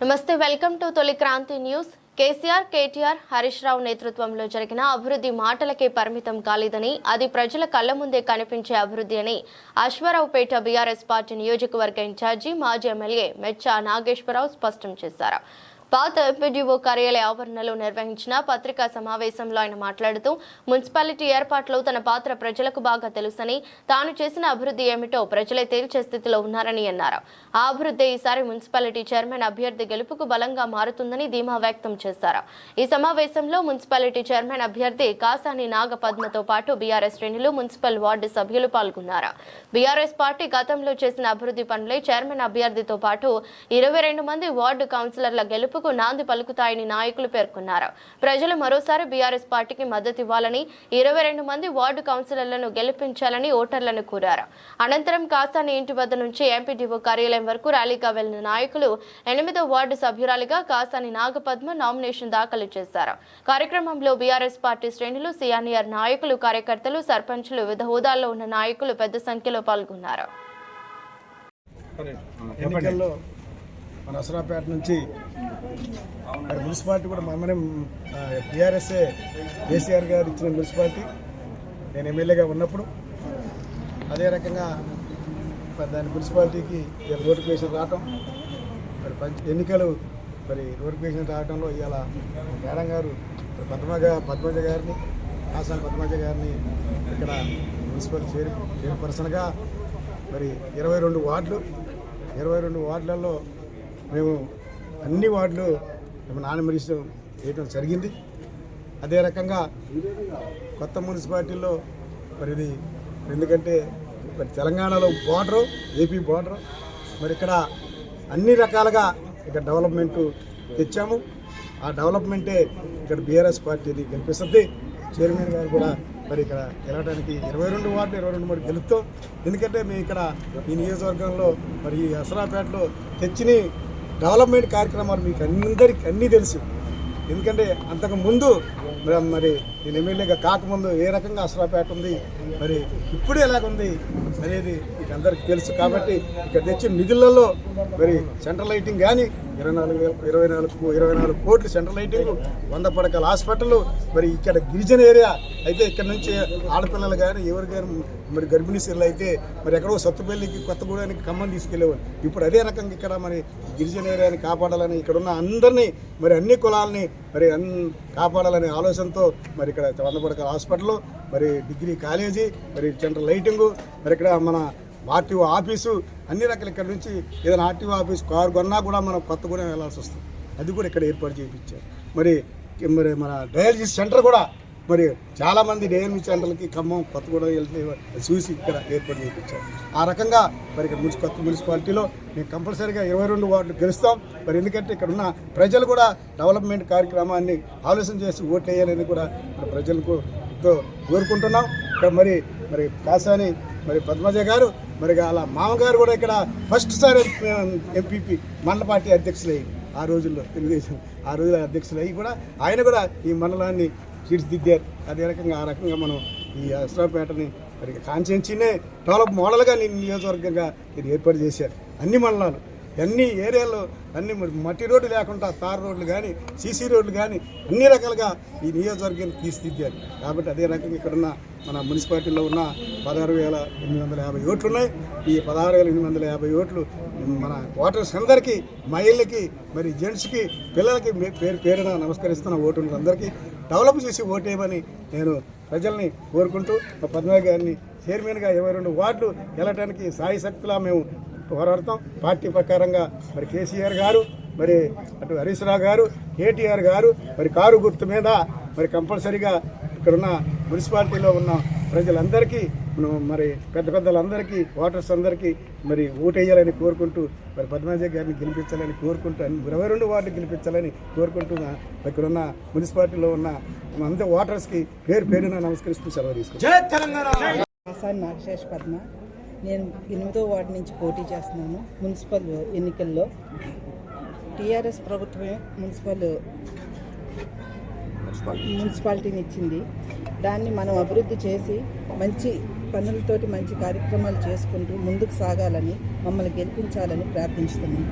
నమస్తే welcome to Tholi Kranthi news. KCR KTR Harish Rao నేతృత్వంలో జరిగిన అభివృద్ధి మాటలకే పరిమితం కాలేదని అది ప్రజల కళ్ళ ముందే కనిపించే అభివృద్ధి అని అశ్వారావుపేట బీఆర్ఎస్ పార్టీ నియోజకవర్గ ఇన్ఛార్జి మాజీ ఎమ్మెల్యే మెచ్చా నాగేశ్వరరావు స్పష్టం చేశారు. పాత ఎంపీడీఓ కార్యాలయ ఆవరణలో నిర్వహించిన పత్రికా సమావేశంలో ఆయన మాట్లాడుతూ మున్సిపాలిటీ ఏర్పాట్లో తన పాత్ర ప్రజలకు బాగా తెలుసని తాను చేసిన అభివృద్ధి ఏమిటో ప్రజలే తేల్చే స్థితిలో ఉన్నారని అన్నారు. ఆ అభివృద్ధి ఈసారి మున్సిపాలిటీ చైర్మన్ అభ్యర్థి గెలుపుకు బలంగా మారుతుందని ధీమా వ్యక్తం చేశారు. ఈ సమావేశంలో మున్సిపాలిటీ చైర్మన్ అభ్యర్థి కాసాని నాగపద్మతో పాటు బీఆర్ఎస్ శ్రేణులు మున్సిపల్ వార్డు సభ్యులు పాల్గొన్నారు. బీఆర్ఎస్ పార్టీ గతంలో చేసిన అభివృద్ధి పనులే చైర్మన్ అభ్యర్థితో పాటు ఇరవై రెండు మంది వార్డు కౌన్సిలర్ల గెలుపు గెలుపుకు నాంది పలుకుతాయని నాయకులు పేర్కొన్నారు. ప్రజలు మరోసారి బీఆర్ఎస్ పార్టీకి మద్దతు ఇవ్వాలని ఇరవై రెండు మంది వార్డు కౌన్సిలర్లను గెలిపించాలని ఓటర్లను కోరారు. అనంతరం కాసాని ఇంటి వద్ద నుంచి ఎంపీడీఓ కార్యాలయం వరకు ర్యాలీగా వెళ్ళిన నాయకులు ఎనిమిదో వార్డు సభ్యురాలిగా కాసాని నాగపద్మ నామినేషన్ దాఖలు చేశారు. కార్యక్రమంలో బీఆర్ఎస్ పార్టీ శ్రేణులు సీనియర్ నాయకులు కార్యకర్తలు సర్పంచులు వివిధ హోదాల్లో ఉన్న నాయకులు పెద్ద సంఖ్యలో పాల్గొన్నారు. ఎన్నికల్లో మన అసరాపేట నుంచి మరి మున్సిపాలిటీ కూడా మనమనే బీఆర్ఎస్ఏ కేసీఆర్ గారు ఇచ్చిన మున్సిపాలిటీ. నేను ఎమ్మెల్యేగా ఉన్నప్పుడు అదే రకంగా దాని మున్సిపాలిటీకి నోటిఫికేషన్ రావటం మరి పంచ ఎన్నికలు మరి నోటిఫికేషన్ రావడంలో ఇవాళ మేడం గారు పద్మజ పద్మజ గారిని ఆసాన్ పద్మజ గారిని ఇక్కడ మున్సిపల్ చైర్ చైర్పర్సన్గా మరి ఇరవై రెండు వార్డులు ఇరవై రెండు వార్డులలో మేము అన్ని వార్డులు మేము నామినేషన్ వేయడం జరిగింది. అదే రకంగా కొత్త మున్సిపాలిటీలో మరి ఇది ఎందుకంటే మరి తెలంగాణలో బార్డరు ఏపీ బార్డరు. మరి ఇక్కడ అన్ని రకాలుగా ఇక్కడ డెవలప్మెంట్ తెచ్చాము. ఆ డెవలప్మెంటే ఇక్కడ బీఆర్ఎస్ పార్టీని గెలిపిస్తుంది. చైర్మన్ గారు కూడా మరి ఇక్కడ గెలవడానికి ఇరవై రెండు వార్డు ఇరవై రెండు మూడు గెలుపుతాం ఎందుకంటే మేము ఇక్కడ ఈ నియోజకవర్గంలో మరి ఈ అసరాపేటలో తెచ్చిని డెవలప్మెంట్ కార్యక్రమాలు మీకు అందరికి అన్నీ తెలుసు. ఎందుకంటే అంతకు ముందు మరి- మరి నేను ఎమ్మెల్యేగా కాకముందు ఏ రకంగా అసరాపేట ఉంది మరి ఇప్పుడు ఎలాగుంది అనేది మీకు అందరికీ తెలుసు. కాబట్టి ఇక్కడ తెచ్చిన నిధులలో మరి సెంట్రల్ లైటింగ్ కానీ ఇరవై నాలుగు వేల ఇరవై నాలుగు ఇరవై నాలుగు కోట్లు సెంట్రల్ లైటింగ్ వంద పడకల హాస్పిటల్ మరి ఇక్కడ గిరిజన ఏరియా అయితే ఇక్కడ నుంచి ఆడపిల్లలు కానీ ఎవరు కానీ మరి గర్భిణీ స్త్రీలు అయితే మరి ఎక్కడో సత్తుపల్లికి కొత్తగూడానికి ఖమ్మం తీసుకెళ్ళేవారు ఇప్పుడు అదే రకంగా ఇక్కడ మరి గిరిజన ఏరియాని కాపాడాలని ఇక్కడ ఉన్న అందరినీ మరి అన్ని కులాలని మరి అన్ కాపాడాలనే ఆలోచనతో మరి ఇక్కడ వంద పడకల హాస్పిటల్ మరి డిగ్రీ కాలేజీ మరి సెంట్రల్ లైటింగు మరి ఇక్కడ మన ఆర్టీఓ ఆఫీసు అన్ని రకాల ఇక్కడ నుంచి ఏదైనా ఆర్టీఓ ఆఫీస్ కారు కొన్నా కూడా మనం కొత్తగూడెం వెళ్ళాల్సి వస్తుంది. అది కూడా ఇక్కడ ఏర్పాటు చేయించారు. మరి మరి మన డయాలసిస్ సెంటర్ కూడా మరి చాలామంది డయాలసిస్ సెంటర్లకి ఖమ్మం కొత్తగూడెం వెళ్తే చూసి ఇక్కడ ఏర్పాటు చేయించారు. ఆ రకంగా మరి ఇక్కడ మున్సి కొత్త మున్సిపాలిటీలో మేము కంపల్సరీగా ఇరవై రెండు వార్డులు గెలుస్తాం. మరి ఎందుకంటే ఇక్కడ ఉన్న ప్రజలు కూడా డెవలప్మెంట్ కార్యక్రమాన్ని ఆలోచన చేసి ఓట్లు వేయాలని కూడా ప్రజలకు ఎంతో కోరుకుంటున్నాం. ఇక్కడ మరి మరి కాసాని మరి పద్మజ గారు మరి అలా మామగారు కూడా ఇక్కడ ఫస్ట్ సారి ఎంపీపీ మండల పార్టీ అధ్యక్షులయ్యి ఆ రోజుల్లో తెలుగుదేశం ఆ రోజుల్లో అధ్యక్షులు అయ్యి కూడా ఆయన కూడా ఈ మండలాన్ని తీర్చిదిద్దారు. అదే రకంగా ఆ రకంగా మనం ఈ అసరాపేటని మరి కాన్స్టిట్యున్సీనే డెవలప్ మోడల్గా నేను నియోజకవర్గంగా ఏర్పాటు చేశారు. అన్ని మండలాలు. అన్ని ఏరియాల్లో అన్ని మట్టి రోడ్డు లేకుండా తార్ రోడ్లు కానీ సీసీ రోడ్లు కానీ అన్ని రకాలుగా ఈ నియోజకవర్గాన్ని తీర్చిదిద్దారు కాబట్టి అదే రకంగా ఇక్కడున్న మన మున్సిపాలిటీలో ఉన్న పదహారు వేల ఎనిమిది వందల యాభై ఓట్లు ఉన్నాయి. ఈ పదహారు వేల ఎనిమిది వందల యాభై ఓట్లు మన ఓటర్స్ అందరికీ మహిళలకి మరి జెంట్స్కి పిల్లలకి పేరు పేరున నమస్కరిస్తున్న ఓటు అందరికీ డెవలప్ చేసి ఓటేయమని నేను ప్రజల్ని కోరుకుంటూ మా పద్మ గారిని చైర్మన్గా ఇరవై రెండు వార్డులు వెళ్ళటానికి సాయశక్తిలా మేము పోరాడతాం. పార్టీ ప్రకారంగా మరి కేసీఆర్ గారు మరి అటు హరీష్ రావు గారు కేటీఆర్ గారు మరి కారు గుర్తు మీద మరి కంపల్సరీగా ఇక్కడున్న మున్సిపాలిటీలో ఉన్న ప్రజలందరికీ మనం మరి పెద్ద పెద్దలందరికీ ఓటర్స్ అందరికీ మరి ఓటేయాలని కోరుకుంటూ మరి పద్మాజీ గారిని గెలిపించాలని కోరుకుంటూ అన్ని ఇరవై రెండు వార్డు గెలిపించాలని కోరుకుంటున్నా ఇక్కడున్న మున్సిపాలిటీలో ఉన్న అందరి ఓటర్స్కి పేరు పేరున నమస్కరిస్తూ సెలవు తీసుకుంటాం నాగశేష్ పద్మ. నేను ఎనిమిదో వార్డు నుంచి పోటీ చేస్తున్నాను మున్సిపల్ ఎన్నికల్లో. టీఆర్ఎస్ ప్రభుత్వమే మున్సిపల్ మున్సిపాలిటీని ఇచ్చింది. దాన్ని మనం అభివృద్ధి చేసి మంచి పనులతోటి మంచి కార్యక్రమాలు చేసుకుంటూ ముందుకు సాగాలని మమ్మల్ని గెలిపించాలని ప్రార్థిస్తున్నాను